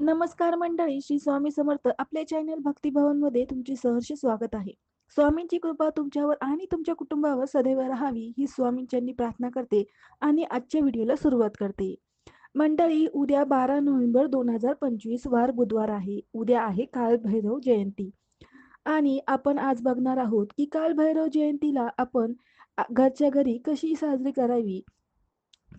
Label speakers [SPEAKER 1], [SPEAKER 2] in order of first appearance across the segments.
[SPEAKER 1] नमस्कार मंडळी श्री स्वामी समर्थ. आपल्या चॅनल भक्तिभवनमध्ये तुमचे सहर्ष स्वागत आहे. स्वामींची कृपा तुमच्यावर आणि तुमच्या कुटुंबावर सदैव राहावी ही स्वामींच्यांनी प्रार्थना करते आणि आजच्या व्हिडिओला सुरुवात करते. मंडळी उद्या बारा नोव्हेंबर दोन हजार पंचवीस वार बुधवार आहे. उद्या आहे कालभैरव जयंती. आणि आपण आज बघणार आहोत की कालभैरव जयंतीला आपण घरच्या घरी कशी साजरी करावी?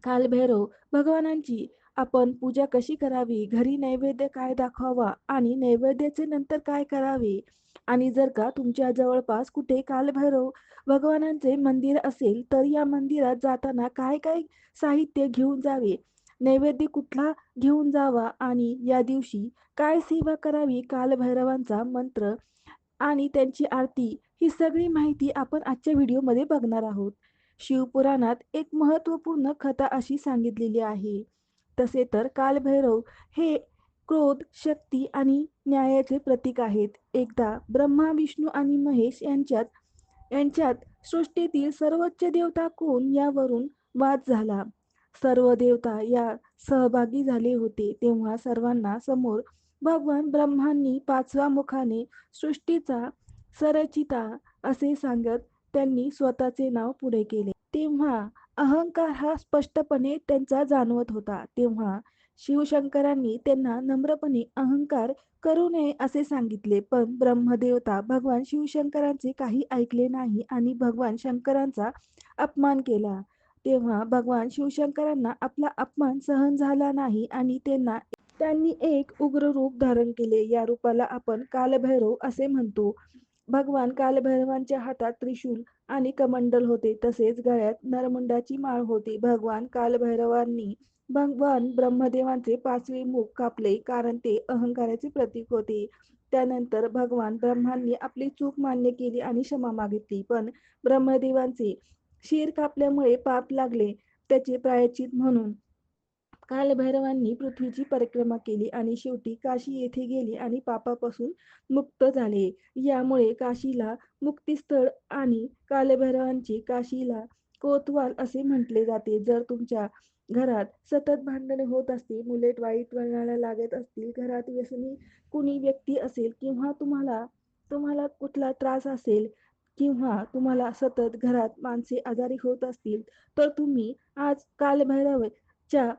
[SPEAKER 1] कालभैरव भगवानांची आपण पूजा कशी करावी? घरी नैवेद्य काय दाखवावा? आणि नैवेद्याचे नंतर काय करावे? आणि जर का तुमच्या जवळपास कुठे कालभैरव भगवानांचे मंदिर असेल तर या मंदिरात जाताना काय काय साहित्य घेऊन जावे? नैवेद्य कुठला घेऊन जावा? आणि या दिवशी काय सेवा करावी? कालभैरवांचा मंत्र आणि त्यांची आरती ही सगळी माहिती आपण आजच्या व्हिडिओमध्ये बघणार आहोत. शिवपुराणात एक महत्त्वपूर्ण कथा अशी सांगितलेली आहे. तसे तर कालभैरव हे क्रोध शक्ती आणि न्यायाचे प्रतीक आहेत. एकदा ब्रह्मा विष्णू आणि महेश यांच्यात यांच्यात सृष्टीतील सर्वोच्च देवता कोण यावरून वाद झाला. सर्व देवता या सहभागी झाले होते. तेव्हा सर्वांना समोर भगवान ब्रह्मांनी पाचव्या मुखाने सृष्टीचा सरचिता असे सांगत त्यांनी स्वतःचे नाव पुढे केले. तेव्हा अहंकार हा स्पष्टपणे त्यांचा जाणवत होता. तेव्हा शिवशंकरांनी त्यांना नम्रपणे अहंकार करू नये असे सांगितले. पण ब्रह्मदेवता भगवान शिवशंकरांचे काही ऐकले नाही आणि भगवान शंकरांचा अपमान केला. तेव्हा भगवान शिवशंकरांना आपला अपमान सहन झाला नाही आणि त्यांना त्यांनी एक उग्र रूप धारण केले. या रूपाला आपण कालभैरव असे म्हणतो. भगवान कालभैरवांच्या हातात त्रिशूल आणि कमंडल होते. तसेच गळ्यात नरमुंडाची माळ होती. भगवान कालभैरवांनी भगवान ब्रह्मदेवांचे पाचवे मुख कापले कारण ते अहंकाराचे प्रतीक होते. त्यानंतर भगवान ब्रह्मांनी आपली चूक मान्य केली आणि क्षमा मागितली. पण ब्रह्मदेवांचे शिर कापल्यामुळे पाप लागले. त्याचे प्रायचित म्हणून कालभैरवांनी पृथ्वीची परिक्रमा केली आणि शेवटी काशी येथे गेले आणि पापापासून मुक्त झाले. यामुळे काशीला मुक्तीस्थळ आणि कालभैरवांची काशीला कोतवाल असे म्हटले जाते. जर तुमच्या घरात सतत भांडणे होत असतील मुलेट वाईट वळणाला लागत असतील घरात व्यसनी कुणी व्यक्ती असेल किंवा तुम्हाला तुम्हाला कुठला त्रास असेल किंवा तुम्हाला सतत घरात माणसे आजारी होत असतील तर तुम्ही आज कालभैरवच्या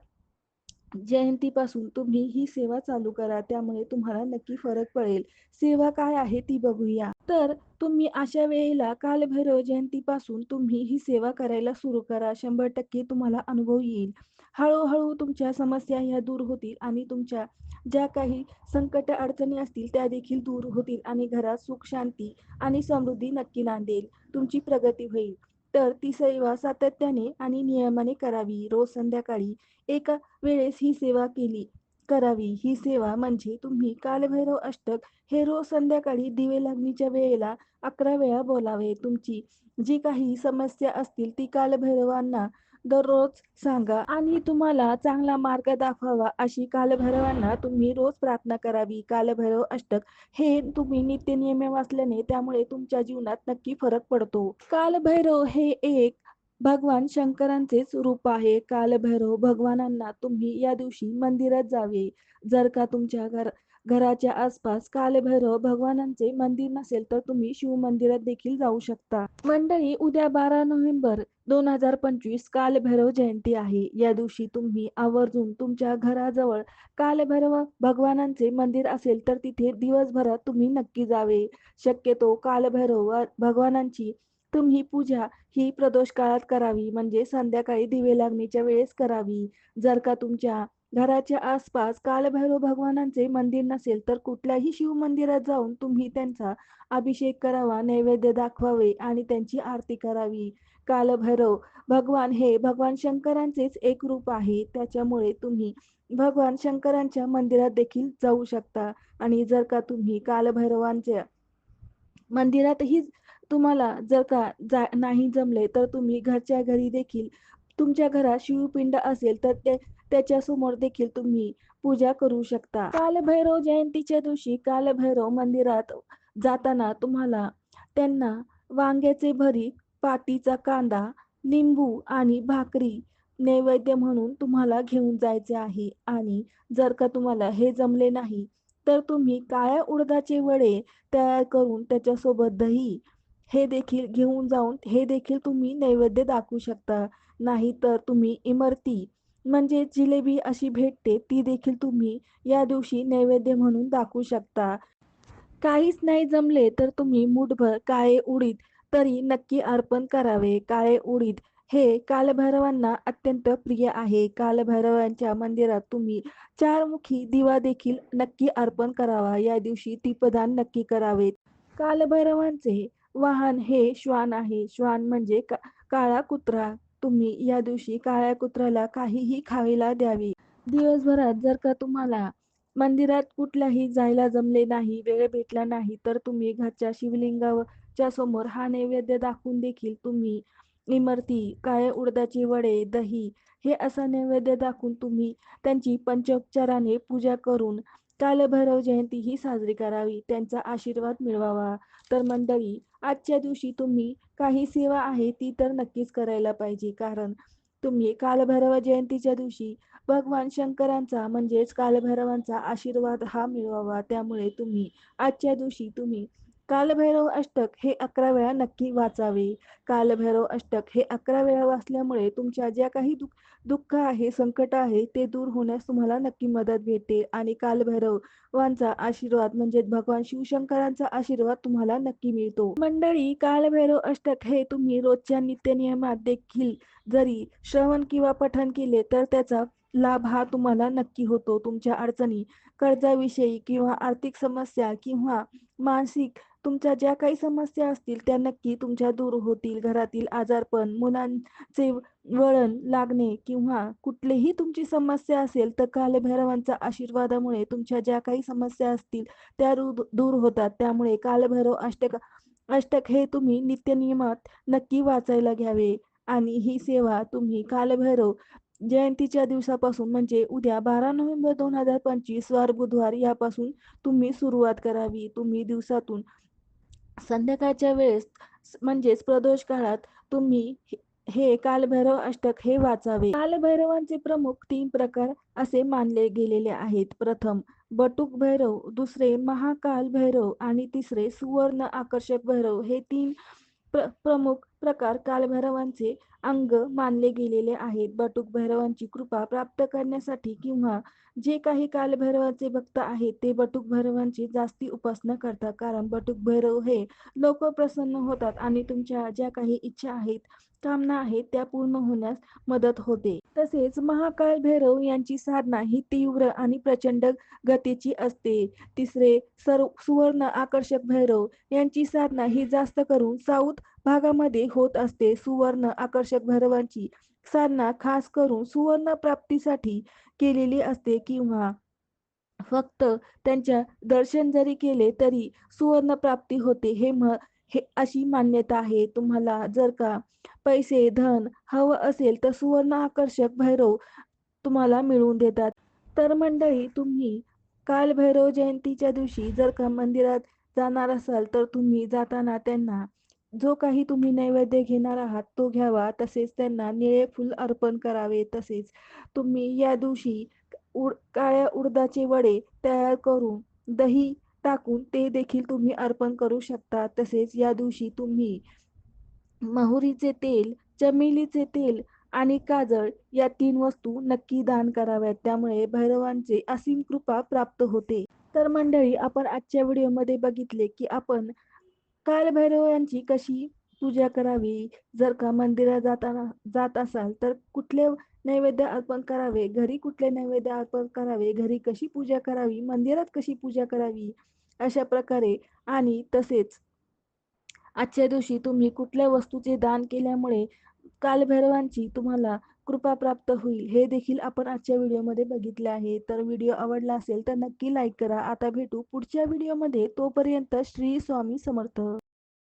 [SPEAKER 1] जयंतीपासून तुम्ही ही सेवा चालू करा त्यामुळे तुम्हाला नक्की फरक पडेल. सेवा काय आहे ती बघूया. तर तुम्ही अशा वेळेला कालभैरव जयंतीपासून तुम्ही ही सेवा करायला सुरू करा. शंभर टक्के तुम्हाला अनुभव येईल. हळूहळू तुमच्या समस्या ह्या दूर होतील आणि तुमच्या ज्या काही संकट अडचणी असतील त्या देखील दूर होतील आणि घरात सुख शांती आणि समृद्धी नक्की नांदेल. तुमची प्रगती होईल. तर ती सेवा सातत्याने आणि नियमाने करावी. रोज संध्याकाळी एका वेळेस ही सेवा केली करावी. ही सेवा म्हणजे तुम्ही कालभैरव अष्टक हे रोज संध्याकाळी दिवे लागणीच्या वेळेला अकरा वेळा बोलावे. तुमची जी काही समस्या असतील ती कालभैरवांना दररोज सांगा आणि तुम्हाला चांगला मार्ग दाखवावा अशी कालभैरवांना तुम्ही रोज प्रार्थना करावी. कालभैरव अष्टक हे तुम्ही नित्य नियमे वाचल्याने त्यामुळे तुमच्या जीवनात नक्की फरक पडतो. कालभैरव हे एक भगवान शंकरांचेच रूप आहे. कालभैरव भगवानांना तुम्ही या दिवशी मंदिरात जावे. जर का तुमच्या घर घराच्या आसपास कालभैरव भगवानांचे मंदिर नसेल तर तुम्ही शिव मंदिरात देखील जाऊ शकता. मंडळी उद्या बारा नोव्हेंबर दोन हजार पंचवीस कालभैरव जयंती आहे. या दिवशी तुम्ही आवर्जून तुमच्या घराजवळ कालभैरव भगवानांचे मंदिर असेल तर तिथे दिवसभरात तुम्ही नक्की जावे. शक्यतो कालभैरव भगवानांची तुम्ही पूजा ही प्रदोष काळात करावी म्हणजे संध्याकाळी दिवे लागणीच्या वेळेस करावी. जर का तुमच्या घराच्या आसपास कालभैरव भगवानांचे मंदिर नसेल तर कुठल्याही शिव मंदिरात जाऊन तुम्ही त्यांचा अभिषेक करावा नैवेद्य दाखवावे आणि त्यांची आरती करावी. कालभैरव भगवान हे भगवान शंकरांचेच एक रूप आहे. त्याच्यामुळे तुम्ही भगवान शंकरांच्या मंदिरात देखील जाऊ शकता. आणि जर का तुम्ही कालभैरवांच्या मंदिरातही तुम्हाला जर का जा नाही जमले तर तुम्ही घरच्या घरी देखील तुमच्या घरात शिवपिंड असेल तर ते त्याच्यासमोर देखील तुम्ही पूजा करू शकता. कालभैरव जयंतीच्या दिवशी कालभैरव मंदिरात जाताना तुम्हाला त्यांना वांग्याचे भरीत पातीचा कांदा लिंबू आणि भाकरी नैवेद्य म्हणून तुम्हाला घेऊन जायचे आहे. आणि जर का तुम्हाला हे जमले नाही तर तुम्ही काळ्या उडदाचे वडे तयार करून त्याच्यासोबत दही हे देखील घेऊन जाऊन हे देखील तुम्ही नैवेद्य दाखवू शकता. नाही तर तुम्ही इमरती. म्हणजे जिलेबी अशी भेटते ती देखील तुम्ही या दिवशी नैवेद्य म्हणून दाखवू शकता. काहीच नाही जमले तर तुम्ही मुठभर काळे उडीद तरी नक्की अर्पण करावे. काळे उडीद हे कालभैरवांना अत्यंत प्रिय आहे. कालभैरवांच्या मंदिरात तुम्ही चारमुखी दिवा देखील नक्की अर्पण करावा. या दिवशी दीपदान नक्की करावे. कालभैरवांचे वाहन हे श्वान आहे. श्वान म्हणजे का काळा कुत्रा. तुम्ही या दिवशी काळ्या कुत्र्याला काहीही खावेला द्यावी. दिवसभरात जर का तुम्हाला मंदिरात कुठल्याही जायला जमले नाही वेळ भेटला नाही तर तुम्ही घरच्या शिवलिंगाच्या समोर हा नैवेद्य दाखवून देखील तुम्ही इमरती काळे उडदाची वडे दही हे असा नैवेद्य दाखवून तुम्ही त्यांची पंचोपचाराने पूजा करून कालभैरव जयंती ही साजरी करावी त्यांचा आशीर्वाद मिळवावा. तर मंडळी आजच्या दिवशी तुम्ही काही सेवा आहे ती तर नक्कीच करायला पाहिजे. कारण तुम्ही कालभैरव जयंतीच्या दिवशी भगवान शंकरांचा म्हणजेच कालभैरवांचा आशीर्वाद हा मिळवावा. त्यामुळे तुम्ही आजच्या दिवशी तुम्ही कालभैरव अष्टक हे अकरा वेळा नक्की वाचावे. कालभैरव अष्टक हे अकरा वेळा वाचल्यामुळे तुमच्या ज्या काही दुःख दुःख आहे संकट आहे ते दूर होण्यास तुम्हाला नक्की मदत भेटते. आणि कालभैरवांचा आशीर्वाद म्हणजे भगवान शिवशंकरांचा आशीर्वाद तुम्हाला नक्की मिळतो. मंडळी कालभैरव अष्टक हे तुम्ही रोजच्या नित्यनियमात देखील जरी श्रवण किंवा पठण केले तर त्याचा लाभ हा तुम्हाला नक्की होतो. तुमच्या अडचणी कर्जाविषयी किंवा आर्थिक समस्या किंवा मानसिक तुमच्या ज्या काही समस्या असतील त्या नक्की तुमच्या दूर होतील घरातील आजारपण मुलांचे वळण लागणे किंवा कुठलीही तुमची समस्या असेल तर कालभैरवांच्या आशीर्वादामुळे तुमच्या ज्या काही समस्या असतील त्या दूर होतात. त्यामुळे कालभैरव अष्टक अष्टक हे तुम्ही नित्यनियमात नक्की वाचायला घ्यावे. आणि ही सेवा तुम्ही कालभैरव जयंतीच्या दिवसापासून म्हणजे उद्या बारा नोव्हेंबर दोन हजार पंचवीस वार बुधवार यापासून तुम्ही सुरुवात करावी. तुम्ही दिवसातून संध्याकाळच्या वेळेस म्हणजेच प्रदोष काळात तुम्ही हे कालभैरव अष्टक हे वाचावे. कालभैरवांचे प्रमुख तीन प्रकार असे मानले गेलेले आहेत. प्रथम बटुक भैरव दुसरे महाकाल भैरव आणि तिसरे सुवर्ण आकर्षक भैरव. हे तीन प्र प्रमुख प्रकार कालभैरवांचे अंग मानले गेलेले आहेत. बटुक भैरवांची कृपा प्राप्त करण्यासाठी किंवा जे काही कालभैरवाचे भक्त आहेत ते बटुक भैरवांची जास्ती उपासना करतात. कारण बटुक भैरव हे लोक प्रसन्न होतात आणि तुमच्या ज्या काही इच्छा आहेत कामना आहेत त्या पूर्ण होण्यास मदत होते. तसेच महाकाल भैरव यांची साधना ही तीव्र आणि प्रचंड गतीची असते. तिसरे सर्व सुवर्ण आकर्षक भैरव यांची साधना ही जास्त करून साऊथ भागामध्ये होत असते. सुवर्ण आकर्षक भैरवांची साधना खास करून सुवर्ण प्राप्तीसाठी केलेली असते किंवा फक्त त्यांच्या दर्शन जरी केले तरी सुवर्ण प्राप्ती होते. हे म हे अशी मान्यता आहे. तुम्हाला जर का पैसे धन हवं असेल तर सुवर्ण आकर्षक भैरव तुम्हाला मिळवून देतात. तर मंडळी तुम्ही काल भैरव जयंतीच्या दिवशी जर का मंदिरात जाणार असाल तर तुम्ही जाताना त्यांना जो काही तुम्ही नैवेद्य घेणार आहात तो घ्यावा. तसेच त्यांना निळे फुल अर्पण करावे. तसेच तुम्ही या दिवशी उड काळ्या उडदाचे वडे तयार करून दही टाकून ते देखील तुम्ही अर्पण करू शकता. तसेच या दिवशी तुम्ही माहुरीचे तेल चमेलीचे तेल आणि काजळ या तीन वस्तू नक्की दान कराव्यात. त्यामुळे भैरवांचे असीम कृपा प्राप्त होते. तर मंडळी आपण आजच्या व्हिडिओमध्ये बघितले की आपण कालभैरव यांची कशी पूजा करावी? जर का मंदिरात जाताना जात असाल तर कुठले नैवेद्य अर्पण करावे? घरी कुठले नैवेद्य अर्पण करावे? घरी कशी पूजा करावी? मंदिरात कशी पूजा करावी? अशा प्रकारे आणि तसेच. आजच्या दिवशी तुम्ही कुठल्या वस्तूचे दान केल्यामुळे कालभैरवांची तुम्हाला कृपा प्राप्त होईल. हे देखील आपण आजच्या व्हिडिओमध्ये बघितले आहे. तर व्हिडिओ आवडला असेल तर नक्की लाईक करा. आता भेटू पुढच्या व्हिडिओमध्ये. तोपर्यंत श्री स्वामी समर्थ.